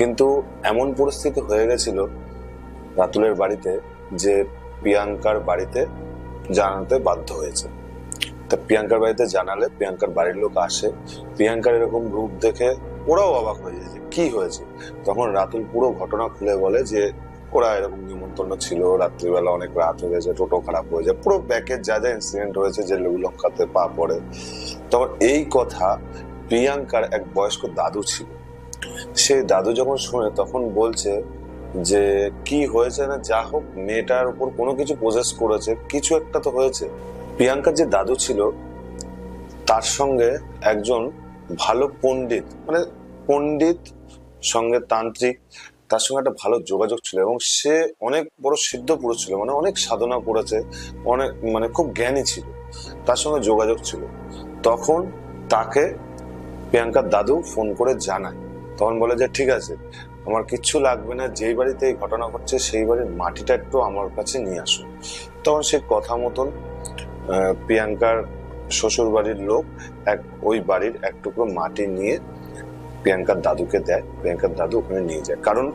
কিন্তু এমন পরিস্থিতি হয়ে গেছিল রাতুলের বাড়িতে যে প্রিয়াঙ্কার বাড়িতে জানাতে বাধ্য হয়েছে। তা প্রিয়াঙ্কার বাড়িতে জানালে প্রিয়াঙ্কার বাড়ির লোক আসে, প্রিয়াঙ্কার এরকম রূপ দেখে ওরাও অবাক হয়ে যায় যে কি হয়েছে? তখন রাতুল পুরো ঘটনা খুলে বলে যে ওরা এরকম নিমন্ত্রণ ছিল, রাত্রিবেলা অনেক রাত হয়ে গেছে, টোটো খারাপ হয়ে যায়, পুরো প্যাকেজ যা যা ইনসিডেন্ট হয়েছে যে লঙ্কাতে পা পড়ে। তখন এই কথা প্রিয়াঙ্কার এক বয়স্ক দাদু ছিল। সেই দাদু যখন শুনে তখন বলছে যে, কি হয়েছে না? যা হোক, মেয়েটার উপর কোনো কিছু প্রসেস করেছে। কিছু একটা তো হয়েছে। প্রিয়াঙ্কার যে দাদু ছিল, তার সঙ্গে একজন ভালো পণ্ডিত মানে পণ্ডিত, সঙ্গে তান্ত্রিক, তার সঙ্গে একটা ভালো যোগাযোগ ছিল এবং সে অনেক বড় সিদ্ধ পুরুষ ছিল মানে অনেক সাধনা করেছে, অনেক মানে খুব জ্ঞানী ছিল, তার সঙ্গে যোগাযোগ ছিল। তখন তাকে প্রিয়াঙ্কার দাদু ফোন করে জানায়। তখন বলে যে, ঠিক আছে, আমার কিচ্ছু লাগবে না, যেই বাড়িতে এই ঘটনা ঘটছে, সেই বাড়ির মাটিটা একটু আমার কাছে নিয়ে আসো। তখন সে কথা মতন প্রিয়াঙ্কার শ্বশুর বাড়ির লোক এক, ওই বাড়ির এক টুকরো মাটি নিয়ে প্রিয়াঙ্কার দাদুকে দেয়। প্রিয়াঙ্কার দাদু ওখানে নিয়ে যায়। কারণ